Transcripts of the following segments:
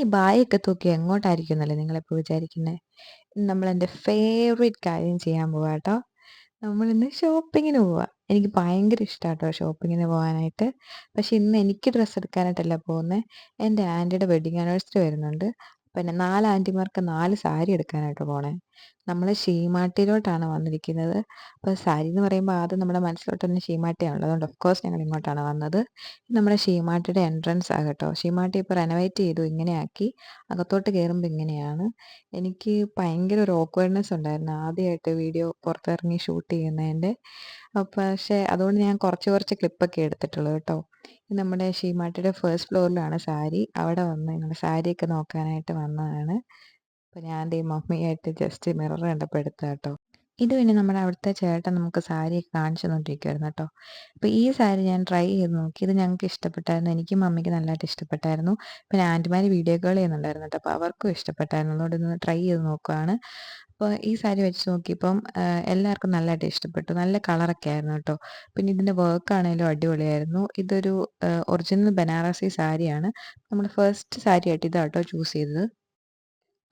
ഈ ബായൊക്കെ തൂക്കി എങ്ങോട്ടായിരിക്കും എന്നല്ലേ നിങ്ങളിപ്പോൾ വിചാരിക്കുന്നത് നമ്മൾ എന്റെ ഫേവറേറ്റ് കാര്യം ചെയ്യാൻ പോവാ കേട്ടോ നമ്മളിന്ന് ഷോപ്പിങ്ങിന് പോവാ. എനിക്ക് ഭയങ്കര ഇഷ്ടമാണ് കേട്ടോ ഷോപ്പിങ്ങിന് പോകാനായിട്ട് പക്ഷെ ഇന്ന് എനിക്ക് ഡ്രസ്സ് എടുക്കാനായിട്ടല്ല പോകുന്നത് എന്റെ ആന്റിയുടെ വെഡിങ് ആനിവേഴ്സറി വരുന്നുണ്ട്. പിന്നെ നാല് ആന്റിമാർക്ക് നാല് സാരി എടുക്കാനായിട്ട് പോണേ. നമ്മൾ ഷീമാട്ടിയിലോട്ടാണ് വന്നിരിക്കുന്നത്. അപ്പോൾ സാരി എന്ന് പറയുമ്പോൾ ആദ്യം നമ്മുടെ മനസ്സിലോട്ട് തന്നെ ഷീമാട്ടിയാണല്ലോ അതുകൊണ്ട് ഓഫ് കോഴ്സ് ഞങ്ങൾ ഇങ്ങോട്ടാണ് വന്നത്. നമ്മുടെ ഷീമാട്ടിയുടെ എൻട്രൻസ് ആകട്ടോ ഷീമാട്ടി ഇപ്പോൾ റെനോവേറ്റ് ചെയ്തു ഇങ്ങനെയാക്കി അകത്തോട്ട് കയറുമ്പോൾ ഇങ്ങനെയാണ്. എനിക്ക് ഭയങ്കര ഒരു ഓക്വേർഡ്നെസ് ഉണ്ടായിരുന്നു ആദ്യമായിട്ട് വീഡിയോ പുറത്തിറങ്ങി ഷൂട്ട് ചെയ്യുന്നതിന്റെ പക്ഷേ അതുകൊണ്ട് ഞാൻ കുറച്ച് കുറച്ച് ക്ലിപ്പൊക്കെ എടുത്തിട്ടുള്ളൂ കേട്ടോ. നമ്മുടെ ഷീമാട്ടിയുടെ ഫസ്റ്റ് ഫ്ലോറിലാണ് സാരി. അവിടെ വന്ന് ഞങ്ങൾ സാരിയൊക്കെ നോക്കാനായിട്ട് വന്നതാണ്. അപ്പോൾ ഞാൻ ദേ മമ്മിയായിട്ട് ജസ്റ്റ് മിറർ കണ്ടപ്പോൾ എടുത്ത കേട്ടോ ഇത് പിന്നെ നമ്മുടെ അവിടുത്തെ ചേട്ടൻ നമുക്ക് സാരിയൊക്കെ കാണിച്ചു തന്നോണ്ടിരിക്കുവായിരുന്നു കേട്ടോ. അപ്പോൾ ഈ സാരി ഞാൻ ട്രൈ ചെയ്ത് നോക്കി. ഇത് ഞങ്ങൾക്ക് ഇഷ്ടപ്പെട്ടായിരുന്നു. എനിക്കും മമ്മിക്ക് നല്ലതായിട്ട് ഇഷ്ടപ്പെട്ടായിരുന്നു. പിന്നെ ആന്റിമാർ വീഡിയോ കോൾ ചെയ്യുന്നുണ്ടായിരുന്നു കേട്ടോ. അപ്പോൾ അവർക്കും ഇഷ്ടപ്പെട്ടായിരുന്നു. അതുകൊണ്ട് ഇന്ന് ട്രൈ ചെയ്ത് നോക്കുവാണ്. അപ്പോൾ ഈ സാരി വെച്ച് നോക്കിയപ്പം എല്ലാവർക്കും നല്ലതായിട്ട് ഇഷ്ടപ്പെട്ടു. നല്ല കളറൊക്കെ ആയിരുന്നു കേട്ടോ. പിന്നെ ഇതിന്റെ വർക്ക് ആണെങ്കിലും അടിപൊളിയായിരുന്നു. ഇതൊരു ഒറിജിനൽ ബനാറസി സാരിയാണ്. നമ്മൾ ഫസ്റ്റ് സാരി ആയിട്ട് ഇതാട്ടോ ചൂസ് ചെയ്തത്.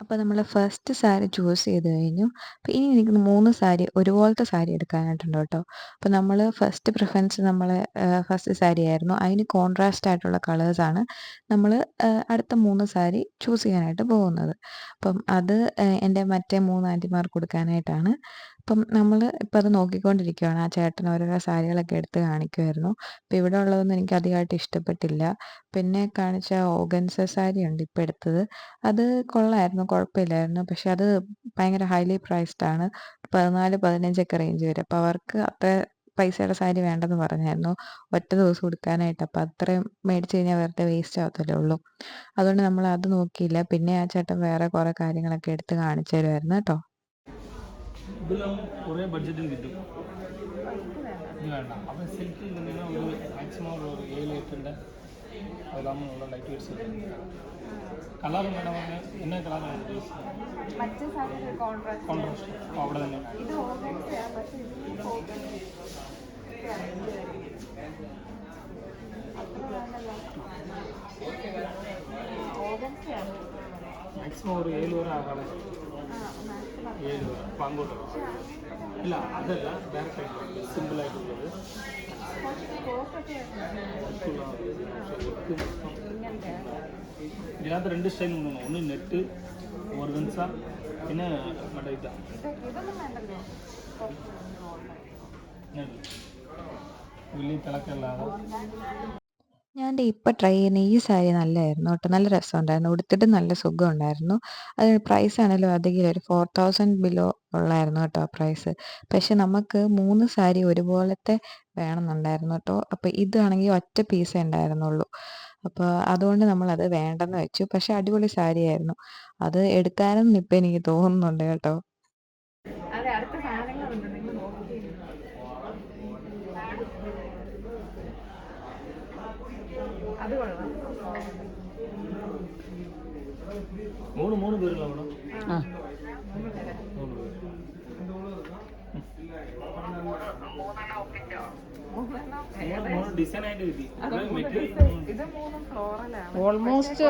അപ്പോൾ നമ്മൾ ഫസ്റ്റ് സാരി ചൂസ് ചെയ്ത് കഴിഞ്ഞു. അപ്പോൾ ഇനി എനിക്ക് മൂന്ന് സാരി ഒരുപോലത്തെ സാരി എടുക്കാനായിട്ടുണ്ട് കേട്ടോ. അപ്പോൾ നമ്മൾ ഫസ്റ്റ് പ്രിഫറൻസ് നമ്മൾ ഫസ്റ്റ് സാരി ആയിരുന്നു. അതിന് കോൺട്രാസ്റ്റ് ആയിട്ടുള്ള കളേഴ്സ് ആണ് നമ്മൾ അടുത്ത മൂന്ന് സാരി ചൂസ് ചെയ്യാനായിട്ട് പോകുന്നത്. അപ്പം അത് എന്റെ മറ്റേ മൂന്ന് ആന്റിമാർക്ക് കൊടുക്കാനായിട്ടാണ്. അപ്പം നമ്മൾ ഇപ്പം അത് നോക്കിക്കൊണ്ടിരിക്കുകയാണ് ആ ചേട്ടൻ ഓരോരോ സാരികളൊക്കെ എടുത്ത് കാണിക്കുമായിരുന്നു അപ്പം ഇവിടെ ഉള്ളതൊന്നും എനിക്ക് അധികമായിട്ട് ഇഷ്ടപ്പെട്ടില്ല. പിന്നെ കാണിച്ച ഓഗൻസ സാരി ഉണ്ട് ഇപ്പം എടുത്തത്. അത് കൊള്ളായിരുന്നു കുഴപ്പമില്ലായിരുന്നു. പക്ഷെ അത് ഭയങ്കര ഹൈലി പ്രൈസ്ഡ് ആണ്. പതിനാല് പതിനഞ്ചൊക്കെ റേഞ്ച് വരും. അപ്പോൾ അവർക്ക് അത്ര പൈസയുടെ സാരി വേണ്ടെന്ന് പറഞ്ഞായിരുന്നു. ഒറ്റ ദിവസം കൊടുക്കാനായിട്ട് അപ്പോൾ അത്രയും മേടിച്ച് കഴിഞ്ഞാൽ വെറുതെ വേസ്റ്റ് ആവത്തല്ലേ ഉള്ളൂ. അതുകൊണ്ട് നമ്മൾ അത് നോക്കിയില്ല. പിന്നെ ആ ചേട്ടൻ വേറെ കുറേ കാര്യങ്ങളൊക്കെ എടുത്ത് കാണിച്ചു തരുമായിരുന്നു കേട്ടോ. ഇതെല്ലാം കുറേ ബഡ്ജറ്റും കിട്ടും. ഇത് വേണ്ട. അപ്പം സിൽക്ക് ഇങ്ങനെ ഒരു മാക്സിമം ഒരു ഏഴ് ലിറ്ററിന്റെ അതിലാകുമ്പോൾ ഉള്ള ലൈറ്റ് വെയിറ്റ്സ് കളർ വേണം എന്നെ കളറാണ് മറ്റേ കോൺട്രാസ്റ്റ് അവിടെ തന്നെ. മാക്സിമം ഒരു ഏഴ് വരെ ആകാതെ ഏഴ് അപ്പം ഇല്ല അതല്ല ഡയറക്റ്റ് ആയിട്ട് സിമ്പിളായിട്ടുള്ളത് കുറച്ച് കോട്ടൊക്കെ ഇങ്ങനത്തെ ഇതിനകത്ത് രണ്ട് സ്റ്റൈൽ ഉണ്ട് ഒന്ന് നെറ്റ് ഓർഗൻസ പിന്നെ മറ്റേ ഇതാ. ഇത് ഇതൊന്നും വേണ്ടല്ലോ. കുറച്ച് ഗോൾഡ് വലിയ തിളക്കല്ലാതെ ഞാൻ ദേ ഇപ്പം ട്രൈ ചെയ്യുന്ന ഈ സാരി നല്ലതായിരുന്നു കേട്ടോ. നല്ല രസമുണ്ടായിരുന്നു. ഉടുത്തിട്ട് നല്ല സുഖം ഉണ്ടായിരുന്നു അത് പ്രൈസ് ആണല്ലോ അധികം ഒരു ഫോർ തൗസൻഡ് ബിലോ ഉള്ളായിരുന്നു കേട്ടോ പ്രൈസ്. പക്ഷെ നമുക്ക് മൂന്ന് സാരി ഒരുപോലത്തെ വേണമെന്നുണ്ടായിരുന്നു കേട്ടോ. അപ്പോൾ ഇതാണെങ്കിൽ ഒറ്റ പീസേ ഉണ്ടായിരുന്നുള്ളൂ. അപ്പോൾ അതുകൊണ്ട് നമ്മളത് വേണ്ടെന്ന് വെച്ചു. പക്ഷെ അടിപൊളി സാരി ആയിരുന്നു അത് എടുക്കാനെന്ന് ഇപ്പം എനിക്ക് തോന്നുന്നുണ്ട് കേട്ടോ. അതെ അടുത്ത സാധനങ്ങളുണ്ട്? നിങ്ങൾ നോക്കി അത് കൊള്ളാം. മൂന്ന് മൂന്ന് പേരുള്ള മേഡം ഓൾമോസ്റ്റ്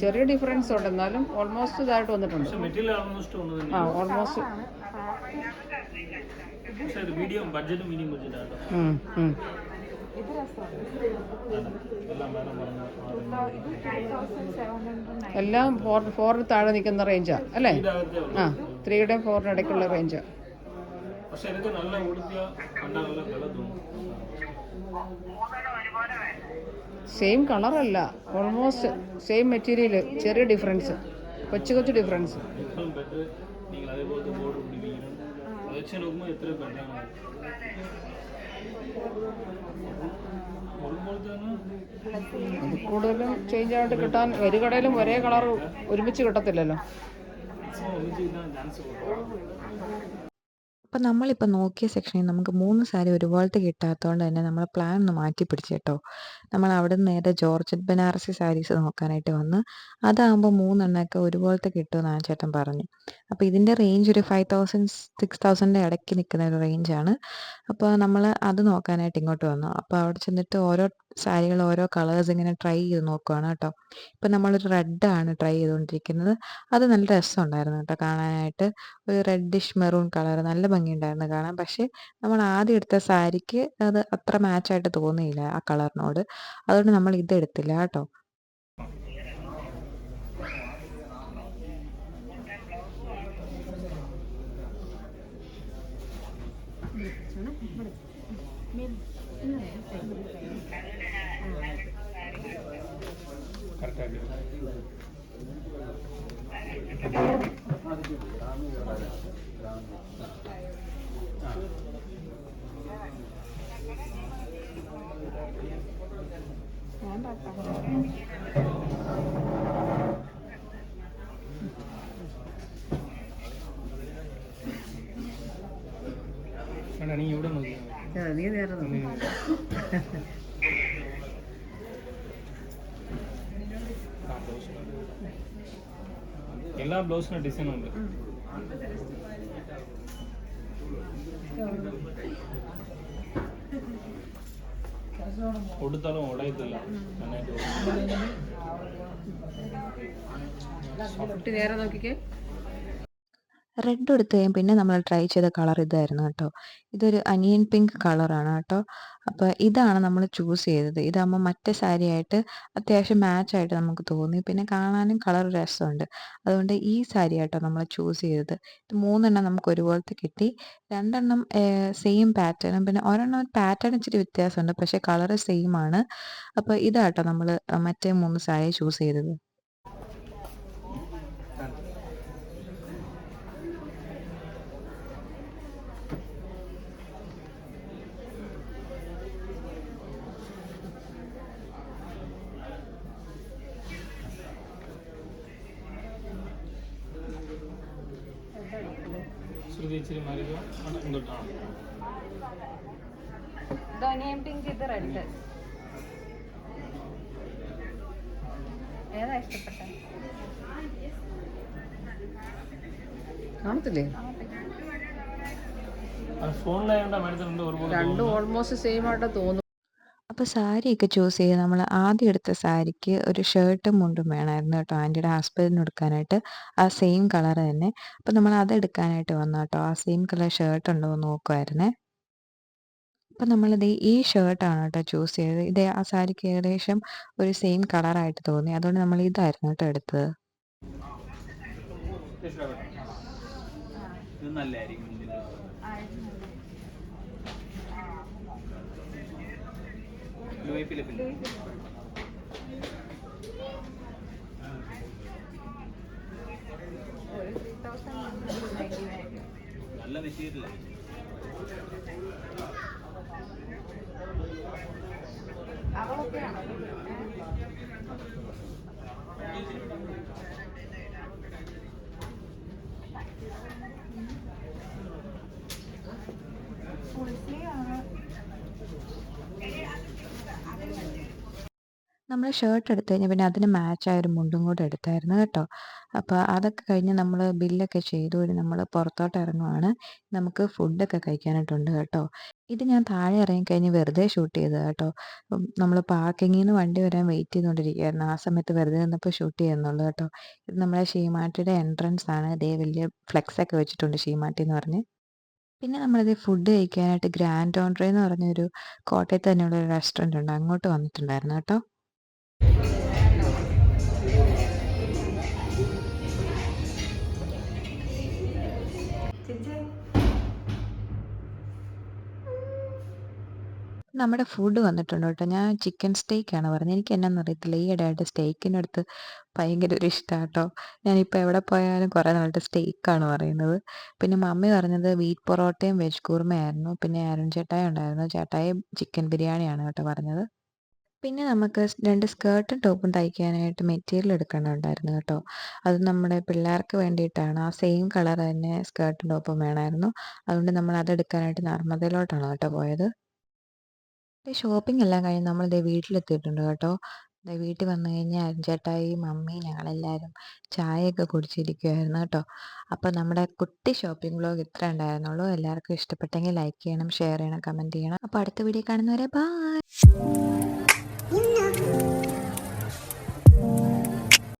ചെറിയ ഡിഫറൻസ് ഉണ്ട്. എന്നാലും ഓൾമോസ്റ്റ് ഇതായിട്ട് വന്നിട്ടുണ്ട്. ആ almost medium budget medium budget ആട്ടോ ഇത് രസമാണ്. എല്ലാം ഫോർ ഫോറിന് താഴെ നിൽക്കുന്ന റേഞ്ചാ അല്ലേ. ആ ത്രീയുടെയും ഫോറിന് ഇടയ്ക്കുള്ള റേഞ്ചാ പക്ഷെ എനിക്ക് നല്ല കണ്ടാൽ നല്ല വില തോന്നും. സെയിം കളറല്ല ഓൾമോസ്റ്റ് സെയിം മെറ്റീരിയൽ ചെറിയ ഡിഫറൻസ് കൊച്ചു കൊച്ചു ഡിഫറൻസ് നിങ്ങൾ അതേപോലത്തെ ബോർഡ് പിടിപ്പിക്കണം. അത് വെച്ച് എത്ര ബെറ്ററാണ് കൂടുതലും ചേഞ്ച് ആയിട്ട് കിട്ടാൻ ഒരു കടയിലും ഒരേ കളർ ഒരുമിച്ച് കിട്ടത്തില്ലല്ലോ. അപ്പം നമ്മളിപ്പോൾ നോക്കിയ സെക്ഷനിൽ നമുക്ക് മൂന്ന് സാരി ഒരുപോലത്തെ കിട്ടാത്തതുകൊണ്ട് തന്നെ നമ്മൾ പ്ലാൻ ഒന്ന് മാറ്റി പിടിച്ചു കേട്ടോ. നമ്മൾ അവിടെ നിന്ന് നേരെ ജോർജറ്റ് ബനാറസി സാരീസ് നോക്കാനായിട്ട് വന്ന് അതാകുമ്പോൾ മൂന്നെണ്ണമൊക്കെ ഒരുപോലത്തെ കിട്ടുമെന്ന് ആ ചേട്ടൻ പറഞ്ഞു. അപ്പോൾ ഇതിന്റെ റേഞ്ച് ഒരു ഫൈവ് തൗസൻഡ് സിക്സ് തൗസൻഡിന്റെ ഇടയ്ക്ക് നിൽക്കുന്ന ഒരു റേഞ്ചാണ് അപ്പോൾ നമ്മൾ അത് നോക്കാനായിട്ട് ഇങ്ങോട്ട് വന്നു. അപ്പോൾ അവിടെ ചെന്നിട്ട് ഓരോ സാരികൾ ഓരോ കളേഴ്സ് ഇങ്ങനെ ട്രൈ ചെയ്ത് നോക്കുവാണ് കേട്ടോ. ഇപ്പം നമ്മളൊരു റെഡാണ് ട്രൈ ചെയ്തുകൊണ്ടിരിക്കുന്നത് അത് നല്ല രസമുണ്ടായിരുന്നു കേട്ടോ കാണാനായിട്ട്. ഒരു റെഡിഷ് മെറൂൺ കളർ നല്ല ഭംഗിയുണ്ടായിരുന്നു കാണാൻ. പക്ഷേ നമ്മൾ ആദ്യം എടുത്ത സാരിക്ക് അത് അത്ര മാച്ചായിട്ട് തോന്നിയില്ല ആ കളറിനോട്. അതുകൊണ്ട് നമ്മൾ ഇതെടുത്തില്ല കേട്ടോ. കേട്ടോ കറക്റ്റായിട്ട് വേണ്ട നീ ഇവിടെ നോക്കി നീ നേരെ നോക്ക്. എല്ലാ ബ്ലൗസിനും ഡിസൈൻ ഉണ്ട്. കൊടുത്താലും ഉടയത്തില്ല. കുട്ടി നേരെ നോക്കിക്കേ. റെഡ് എടുത്ത് കഴിയുമ്പോൾ പിന്നെ നമ്മൾ ട്രൈ ചെയ്ത കളർ ഇതായിരുന്നു കേട്ടോ. ഇതൊരു അനിയൻ പിങ്ക് കളറാണ് കേട്ടോ. അപ്പോൾ ഇതാണ് നമ്മൾ ചൂസ് ചെയ്തത്. ഇതാകുമ്പോൾ മറ്റേ സാരിയായിട്ട് അത്യാവശ്യം മാച്ചായിട്ട് നമുക്ക് തോന്നി. പിന്നെ കാണാനും കളർ രസമുണ്ട്. അതുകൊണ്ട് ഈ സാരി ആട്ടോ നമ്മൾ ചൂസ് ചെയ്തത്. ഇത് മൂന്നെണ്ണം നമുക്ക് ഒരുപോലത്തെ കിട്ടി. രണ്ടെണ്ണം സെയിം പാറ്റേണും പിന്നെ ഒരെണ്ണം പാറ്റേൺ ഇച്ചിരി വ്യത്യാസമുണ്ട്. പക്ഷേ കളർ സെയിം ആണ്. അപ്പോൾ ഇതാട്ടോ നമ്മൾ മറ്റേ മൂന്ന് സാരി ചൂസ് ചെയ്തത്. ഇച്ചിരി മരുക ഇങ്ങോട്ട് ആ ധോനിയം പിങ്ക് ഇത് റെഡ് ഏതാ ഇഷ്ടപ്പെട്ടെ? കാണത്തില്ലേ? അത് ഫോണിലായോണ്ടാ മേഡത്തിന് രണ്ട് ഒരുപോലെ രണ്ടും ഓൾമോസ്റ്റ് സെയിം ആയിട്ട് തോന്നും അപ്പോൾ സാരിയൊക്കെ ചൂസ് ചെയ്ത് നമ്മൾ ആദ്യം എടുത്ത സാരിക്ക് ഒരു ഷർട്ടും മുണ്ടും വേണമായിരുന്നു കേട്ടോ. ആന്റിയുടെ ഹസ്ബൻഡിന് എടുക്കാനായിട്ട് ആ സെയിം കളർ തന്നെ. അപ്പോൾ നമ്മൾ അത് എടുക്കാനായിട്ട് വന്നു കേട്ടോ. ആ സെയിം കളർ ഷർട്ട് ഉണ്ടോ എന്ന് നോക്കുമായിരുന്നേ അപ്പം നമ്മളിത് ഈ ഷർട്ടാണ് കേട്ടോ ചൂസ് ചെയ്തത്. ഇത് ആ സാരിക്ക് ഏകദേശം ഒരു സെയിം കളറായിട്ട് തോന്നി. അതുകൊണ്ട് നമ്മൾ ഇതായിരുന്നു കേട്ടോ എടുത്തത്. നല്ലതായിരിക്കും. ഒരു ഫിലിപ്പിൻ നല്ല മെറ്റീരിയൽ അവളൊക്കെയാണോ? നമ്മൾ ഷർട്ട് എടുത്തു കഴിഞ്ഞാൽ പിന്നെ അതിന് മാച്ചായ ഒരു മുണ്ടും കൂടെ എടുത്തായിരുന്നു കേട്ടോ. അപ്പോൾ അതൊക്കെ കഴിഞ്ഞ് നമ്മൾ ബില്ലൊക്കെ ചെയ്തു. നമ്മൾ പുറത്തോട്ട് ഇറങ്ങുവാണ് നമുക്ക് ഫുഡൊക്കെ കഴിക്കാനായിട്ടുണ്ട് കേട്ടോ. ഇത് ഞാൻ താഴെ ഇറങ്ങിക്കഴിഞ്ഞ് വെറുതെ ഷൂട്ട് ചെയ്തത് കേട്ടോ. നമ്മൾ പാർക്കിങ്ങിൽ നിന്ന് വണ്ടി വരാൻ വെയിറ്റ് ചെയ്തുകൊണ്ടിരിക്കുകയായിരുന്നു ആ സമയത്ത് വെറുതെ നിന്നപ്പോൾ ഷൂട്ട് ചെയ്യുന്നുള്ളൂ കേട്ടോ. ഇത് നമ്മളെ ഷീമാട്ടിയുടെ എൻട്രൻസ് ആണ്. ഇതേ വലിയ ഫ്ലെക്സ് ഒക്കെ വെച്ചിട്ടുണ്ട് ഷീമാട്ടി എന്ന് പറഞ്ഞ്. പിന്നെ നമ്മളിത് ഫുഡ് കഴിക്കാനായിട്ട് ഗ്രാൻഡ് ഓൺട്രേ എന്ന് പറഞ്ഞൊരു കോട്ടയത്ത് തന്നെയുള്ള ഒരു റെസ്റ്റോറന്റ് ഉണ്ട്. അങ്ങോട്ട് വന്നിട്ടുണ്ടായിരുന്നു കേട്ടോ. നമ്മുടെ ഫുഡ് വന്നിട്ടുണ്ട് കേട്ടോ. ഞാൻ ചിക്കൻ സ്റ്റേക്കാണ് പറഞ്ഞത്. എനിക്ക് എന്നാന്ന് അറിയത്തില്ല. ഈ ഇടയായിട്ട് സ്റ്റേക്കിനടുത്ത് ഭയങ്കര ഒരു ഇഷ്ടമാണ് കേട്ടോ. ഞാനിപ്പോൾ എവിടെ പോയാലും കുറേ നാളായിട്ട് സ്റ്റേക്കാണ് പറയുന്നത്. പിന്നെ മമ്മി പറഞ്ഞത് വീറ്റ് പൊറോട്ടയും വെജ് കൂർമയായിരുന്നു പിന്നെ അരുൺ ചേട്ടായി ഉണ്ടായിരുന്നു. ചേട്ടായി ചിക്കൻ ബിരിയാണിയാണ് കേട്ടോ പറഞ്ഞത്. പിന്നെ നമുക്ക് രണ്ട് സ്കേർട്ടും ടോപ്പും തയ്ക്കാനായിട്ട് മെറ്റീരിയൽ എടുക്കണുണ്ടായിരുന്നു കേട്ടോ. അത് നമ്മുടെ പിള്ളേർക്ക് വേണ്ടിയിട്ടാണ്. ആ സെയിം കളർ തന്നെ സ്കേർട്ടും ടോപ്പും വേണമായിരുന്നു. അതുകൊണ്ട് നമ്മൾ അതെടുക്കാനായിട്ട് നർമ്മദയിലോട്ടാണ് കേട്ടോ പോയത്? ഷോപ്പിംഗ് എല്ലാം കഴിഞ്ഞ് നമ്മൾ ദേ വീട്ടിലെത്തിയിട്ടുണ്ട് കേട്ടോ. വീട്ടിൽ വന്നു കഴിഞ്ഞാൽ അഞ്ചേട്ടായി മമ്മി ഞങ്ങളെല്ലാവരും ചായയൊക്കെ കുടിച്ചിരിക്കുമായിരുന്നു കേട്ടോ. അപ്പോൾ നമ്മുടെ കുട്ടി ഷോപ്പിംഗ് ബ്ലോഗ് ഇത്ര ഉണ്ടായിരുന്നുള്ളൂ. എല്ലാവർക്കും ഇഷ്ടപ്പെട്ടെങ്കിൽ ലൈക്ക് ചെയ്യണം ഷെയർ ചെയ്യണം കമന്റ് ചെയ്യണം. അപ്പോൾ അടുത്ത വീഡിയോ കാണുന്നവരെ ബൈ. 있나?